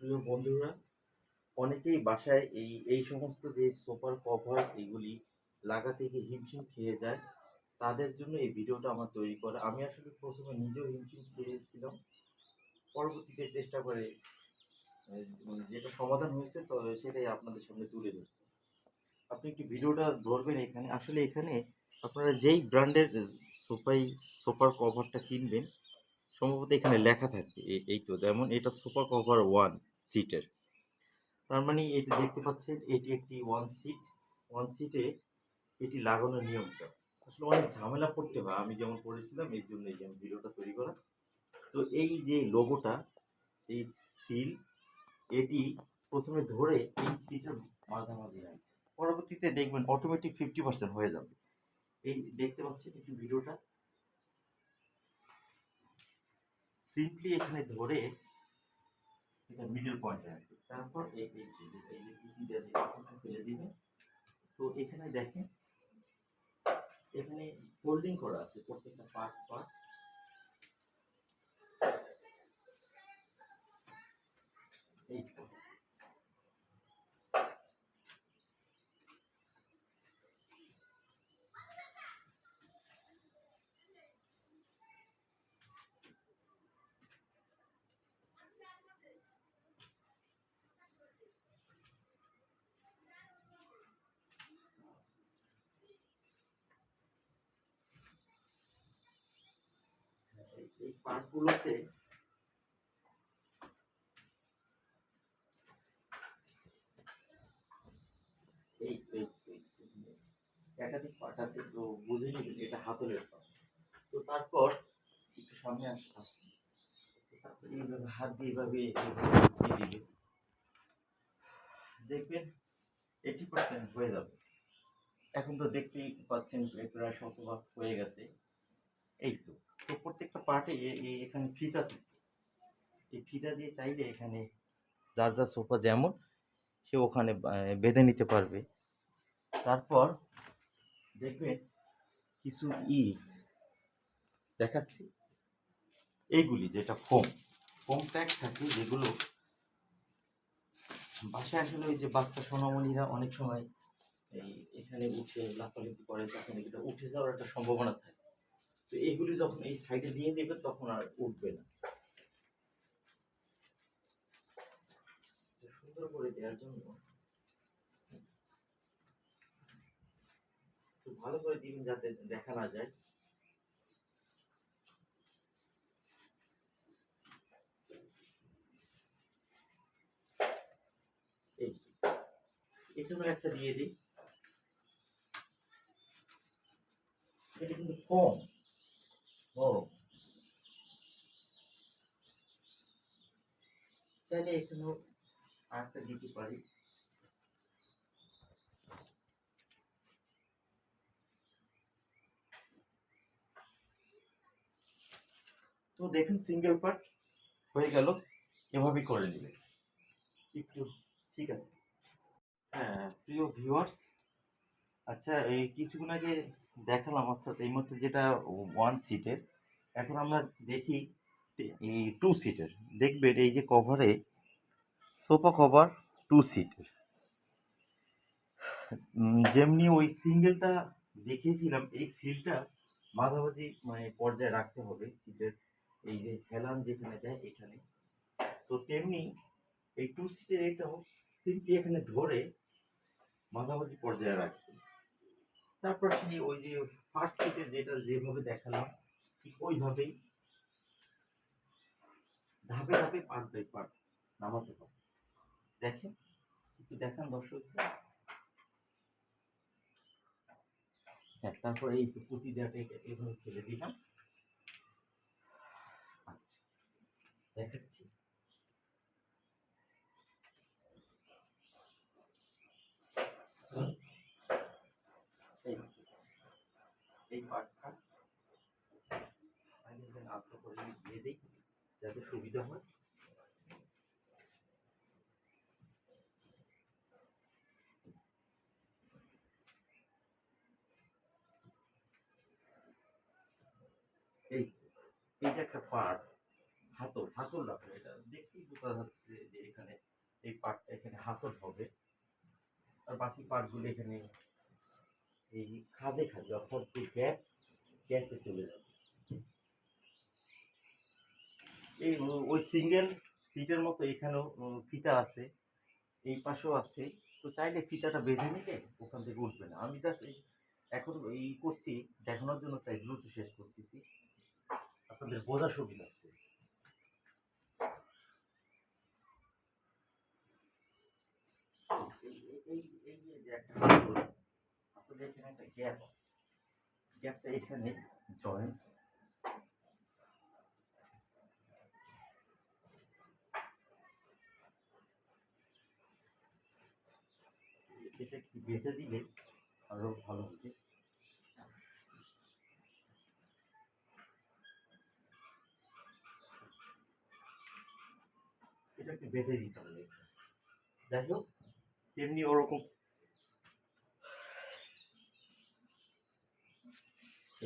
প্রিয় বন্ধুরা, অনেকেই বাসায় এই এই সমস্ত যে সোফার কভার এগুলি লাগাতে গিয়ে হিমশিম খেয়ে যায়, তাদের জন্য এই ভিডিওটা আমার তৈরি করা। আমি আসলে প্রথমে নিজেও হিমশিম খেয়েছিলাম, পরবর্তীতে চেষ্টা করে মানে যেটা সমাধান হয়েছে, তো সেটাই আপনাদের সামনে তুলে ধরছি। আপনি একটু ভিডিওটা ধরবেন এখানে। আসলে এখানে আপনারা যেই ব্র্যান্ডের সোফাই, সোফার কভারটা কিনবেন, সম্ভবত এখানে লেখা থাকবে এই তো। যেমন এটা সুপার কভার ওয়ান। সিটের তার মানে এটি দেখতে পাচ্ছেন, এটি একটি ওয়ান সিট ওয়ান সিটে এটি লাগানোর নিয়মটা। আসলে অনেক ঝামেলা করতে হয়। আমি যেমন করেছিলাম এই জন্য এই আমি ভিডিওটা তৈরি করা। তো এই যে লোগোটা এই সিল এটি প্রথমে ধরে এই সিটের মাঝামাঝি রাখবে। পরবর্তীতে দেখবেন অটোমেটিক ফিফটি পার্সেন্ট হয়ে যাবে। এই দেখতে পাচ্ছেন একটু ভিডিওটা। সিম্পলি এখানে ধরে এটা মিডল পয়েন্টে রাখবে তারপর এই এই যে যে কুচি দিয়ে এখানে ফেলে দিবে, তো এখানে দেখেন, এখানে ফোল্ডিং করা আছে প্রত্যেকটা পার্ট পার্ট এই তো। এই- পার্টগুলোতে এই এই একাধিক পার্ট আছে, তো বুঝে নিবেন এটা হাতলের পার্ট তো তারপর একটু সামনে আস এইভাবে হাত দিয়ে এইভাবে দিবে দেখবেন এইটি পার্সেন্ট হয়ে যাবে। এখন তো দেখতেই পাচ্ছেন প্রায় শতভাগ হয়ে গেছে। এই তো তো প্রত্যেকটা পার্টে এখানে ফিতা থাকে। এই ফিতা দিয়ে চাইলে এখানে যার যার সোফা যেমন সে ওখানে বেঁধে নিতে পারবে। তারপর দেখবেন কিছু ই দেখাচ্ছি। এইগুলি যেটা ফোম। ফোম ট্যাগ থাকে যেগুলো বাসায় আসলে ওই যে বাচ্চা সোনামণিরা অনেক সময় এই এখানে উঠে লাফালাফি করে, তখন এটা উঠে যাওয়ার একটা সম্ভাবনা থাকে। তো এইগুলি যখন এই সাইডে দিয়ে দেবে, তখন আর উঠবে না। সুন্দর করে দেওয়ার জন্য ভালো করে দিবেন যাতে দেখা না যায়। এখানে একটা দিয়ে দিই। এটা কিন্তু কম। নরম চাইলে এখানেও আরেকটা দিতে পারি তো দেখুন সিঙ্গেল পার্ট হয়ে গেল এভাবেই করে নেবে একটু ঠিক আছে হ্যাঁ প্রিয় ভিউয়ার্স আচ্ছা এই কিছুক্ষণ আগে দেখালাম, অর্থাৎ এই মুহূর্তে যেটা ওয়ান সিটের এখন আমরা দেখি এই টু সিটের দেখবেন এই যে কভারে সোফা কভার টু সিটের যেমনি ওই সিঙ্গেলটা দেখিয়েছিলাম, এই সিলটা মাঝামাঝি মানে পর্যায়ে রাখতে হবে সিটের এই যে হেলান যেখানে দেয় এখানে। তো তেমনি এই টু সিটের এটাও সিম্পলি এখানে ধরে মাঝামাঝি পর্যায়ে রাখবে। তারপর সেই ওই যে ফার্স্ট সিটে যেটা যেভাবে দেখালাম, ঠিক ওইভাবেই। ধাপে ধাপে পার্ট বাই পার্ট নামাতে হবে। দেখেন, একটু দেখান দর্শকদের। হ্যাঁ তারপর এই তো পুঁতি দেওয়াটা এভাবে ফেলে দিলাম। আচ্ছা দেখাচ্ছি এই এই পার্টটা এখানে আত্ম দিয়ে দিই, যাতে সুবিধা হয়। এই এইটা একটা পার্ট হাতল হাতল রাখো এটা দেখতেই বোঝা যাচ্ছে যে এখানে এই পার্টটা এখানে হাতল হবে। আর বাকি পার্টগুলো এখানে এই খাদে খাদে অর্থাৎ যে গ্যাপ, গ্যাপে চলে যাবে। এই ওই সিঙ্গেল সিটের মতো এখানেও ফিতা আছে এই পাশেও আছে। তো চাইলে ফিতাটা বেঁধে নিলে ওখান থেকে উঠবে না। আমি জাস্ট এখন এই করছি দেখানোর জন্য তাই দ্রুত শেষ করতেছি। আপনাদের বোঝা সুবিধা এই- এই- এই এই হাতল, এখানে একটা গ্যাপ আছে। গ্যাপটা এখানে জয়েন্ট এটা একটু বেঁধে দিলে আরও ভালো হবে। এটা একটু বেঁধে দিতে হবে। যাই হোক, তেমনি ওরকম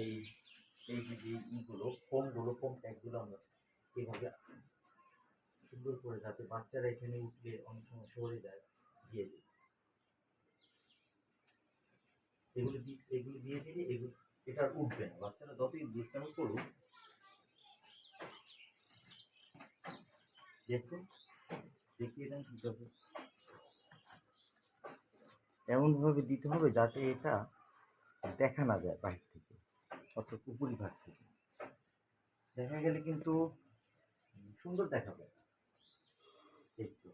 এই এই যে ইগুলো, ফোমগুলো, ফোম ট্যাগগুলো আমরা এভাবে সুন্দর করে যাতে বাচ্চারা এখানে উঠলে অনেক সময় সরে যায়, দিয়ে দিই। এগুলো এগুলো দিয়ে দিলে এগুলো, এটা আর উঠবে না। বাচ্চারা যতই দুষ্টামি করুক, দেখুন, দেখিয়ে দেন কীভাবে। এমনভাবে দিতে হবে যাতে এটা দেখা না যায় বাইরে থেকে, অর্থাৎ উপরি ভাগ থেকে। দেখা গেলে কিন্তু সুন্দর দেখাবে। একটু।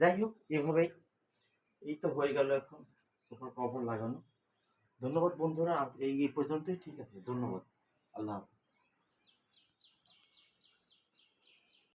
যাই হোক এভাবেই এই তো হয়ে গেল এখন। সোফার কভার লাগানো। ধন্যবাদ বন্ধুরা এই পর্যন্তই। ঠিক আছে, ধন্যবাদ। আল্লাহ হাফেজ।